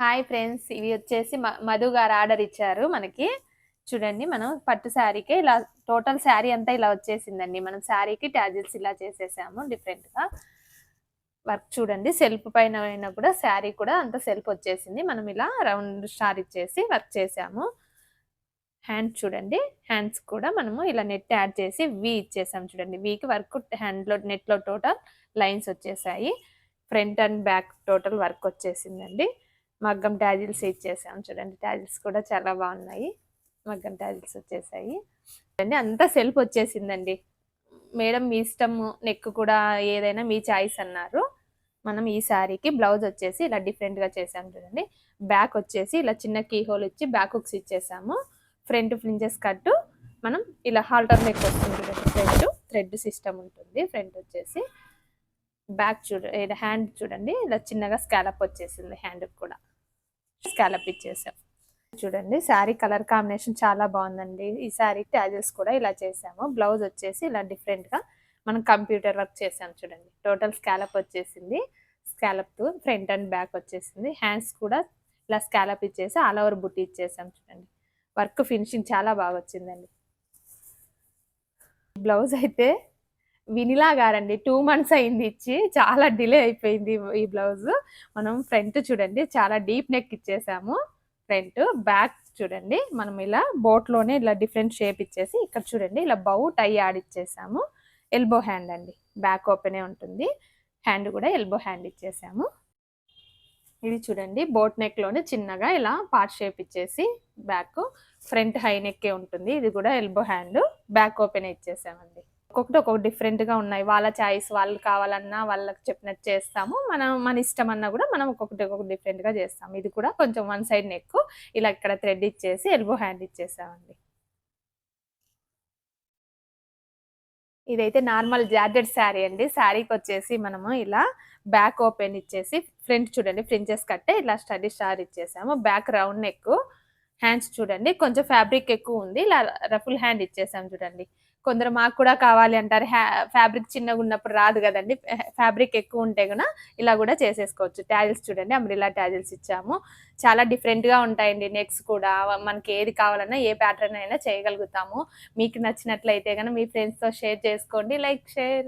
Hi friends ఇవి వచ్చేసి మ- మధు గారు ఆర్డర్ ఇచ్చారు మనకి. చూడండి మనం పట్టు శారీకి ఇలా టోటల్ శారీ అంతా ఇలా వచ్చేసిందండి. మనం శారీకి ట్యాజిల్స్ ఇలా చేసేసాము డిఫరెంట్గా. వర్క్ చూడండి సెల్ఫ్ పైన అయినా కూడా శారీ కూడా అంత సెల్ఫ్ వచ్చేసింది. మనం ఇలా రౌండ్ స్టార్ ఇచ్చేసి వర్క్ చేసాము. హ్యాండ్ చూడండి హ్యాండ్స్ కూడా మనము ఇలా నెట్ యాడ్ చేసి వి ఇచ్చేసాం చూడండి. వీకి వర్క్ హ్యాండ్లో నెట్లో టోటల్ లైన్స్ వచ్చేసాయి. Front and back total work వచ్చేసిందండి. మగ్గం ట్యాజిల్స్ ఇచ్చేసాం చూడండి ట్యాజిల్స్ కూడా చాలా బాగున్నాయి. మగ్గం ట్యాజిల్స్ వచ్చేసాయి. చూడండి అంతా సెల్ఫ్ వచ్చేసిందండి. మేడం మీ ఇష్టము నెక్ కూడా ఏదైనా మీ చాయిస్ అన్నారు. మనం ఈ శారీకి బ్లౌజ్ వచ్చేసి ఇలా డిఫరెంట్గా చేసాం చూడండి. బ్యాక్ వచ్చేసి ఇలా చిన్న కీ హోల్ ఇచ్చి బ్యాక్ హుక్స్ ఇచ్చేసాము. ఫ్రంట్ ఫ్రింజెస్ కట్టు మనం ఇలా హాల్టర్ నెక్ వస్తుంది చూడండి ఫ్రంట్ థ్రెడ్ సిస్టమ్ ఉంటుంది. ఫ్రంట్ వచ్చేసి బ్యాక్ చూడ హ్యాండ్ చూడండి ఇలా చిన్నగా స్కాలప్ వచ్చేసింది హ్యాండ్ కూడా. స్కాలప్ ఇచ్చేసాం. చూడండి శారీ కలర్ కాంబినేషన్ చాలా బాగుందండి. ఈ శారీ ట్యాజెస్ కూడా ఇలా చేసాము. బ్లౌజ్ వచ్చేసి ఇలా డిఫరెంట్గా మనం కంప్యూటర్ వర్క్ చేసాం చూడండి. టోటల్ స్కాలప్ వచ్చేసింది. స్కాలప్ ఫ్రంట్ అండ్ బ్యాక్ వచ్చేసింది. హ్యాండ్స్ కూడా ఇలా స్కాలప్ ఇచ్చేసి ఆల్ ఓవర్ బుట్టి ఇచ్చేసాం చూడండి. వర్క్ ఫినిషింగ్ చాలా బాగా వచ్చిందండి. బ్లౌజ్ అయితే వినిలా గారండి టూ మంత్స్ అయింది ఇచ్చి చాలా డిలే అయిపోయింది ఈ బ్లౌజ్. మనం ఫ్రంట్ చూడండి చాలా డీప్ నెక్ ఇచ్చేసాము. ఫ్రంట్ బ్యాక్ చూడండి మనం ఇలా బోట్లోనే ఇలా డిఫరెంట్ షేప్ ఇచ్చేసి ఇక్కడ చూడండి ఇలా బౌ టై యాడ్ ఇచ్చేసాము. ఎల్బో హ్యాండ్ అండి బ్యాక్ ఓపెనే ఉంటుంది. హ్యాండ్ కూడా ఎల్బో హ్యాండ్ ఇచ్చేసాము. ఇది చూడండి బోట్ నెక్లోనే చిన్నగా ఇలా పార్ట్ షేప్ ఇచ్చేసి బ్యాక్ ఫ్రంట్ హై నెక్కే ఉంటుంది. ఇది కూడా ఎల్బో హ్యాండ్ బ్యాక్ ఓపెన్ ఇచ్చేసామండి. ఒక్కొక్కటి ఒక్కొక్క డిఫరెంట్గా ఉన్నాయి. వాళ్ళ చాయిస్ వాళ్ళు కావాలన్నా వాళ్ళకి చెప్పినట్టు చేస్తాము. మనం మన ఇష్టం అన్నా కూడా మనం ఒక్కొక్కటి ఒక్కొక్క డిఫరెంట్గా చేస్తాము. ఇది కూడా కొంచెం వన్ సైడ్ నెక్ ఇలా ఇక్కడ థ్రెడ్ ఇచ్చేసి ఎల్బో హ్యాండ్ ఇచ్చేసామండి. ఇదైతే నార్మల్ జార్జెట్ శారీ అండి. శారీకి వచ్చేసి మనము ఇలా బ్యాక్ ఓపెన్ ఇచ్చేసి ఫ్రంట్ చూడండి ఫ్రించెస్ కట్టే ఇలా స్టడీ స్టార్ ఇచ్చేసాము. బ్యాక్ రౌండ్ నెక్ హ్యాండ్స్ చూడండి. కొంచెం ఫ్యాబ్రిక్ ఎక్కువ ఉంది. ఇలా రఫుల్ హ్యాండ్ ఇచ్చేసాం చూడండి. కొందరు మాకు కూడా కావాలి అంటారు. ఫ్యాబ్రిక్ చిన్నగా ఉన్నప్పుడు రాదు కదండి. ఫ్యాబ్రిక్ ఎక్కువ ఉంటే కూడా ఇలా కూడా చేసేసుకోవచ్చు. ట్యాజిల్స్ చూడండి. అంబ్రిలా ట్యాజిల్స్ ఇచ్చాము. చాలా డిఫరెంట్గా ఉంటాయండి నెక్స్ కూడా. మనకి ఏది కావాలన్నా ఏ ప్యాటర్న్ అయినా చేయగలుగుతాము. మీకు నచ్చినట్లయితే కనుక మీ ఫ్రెండ్స్తో షేర్ చేసుకోండి. Like share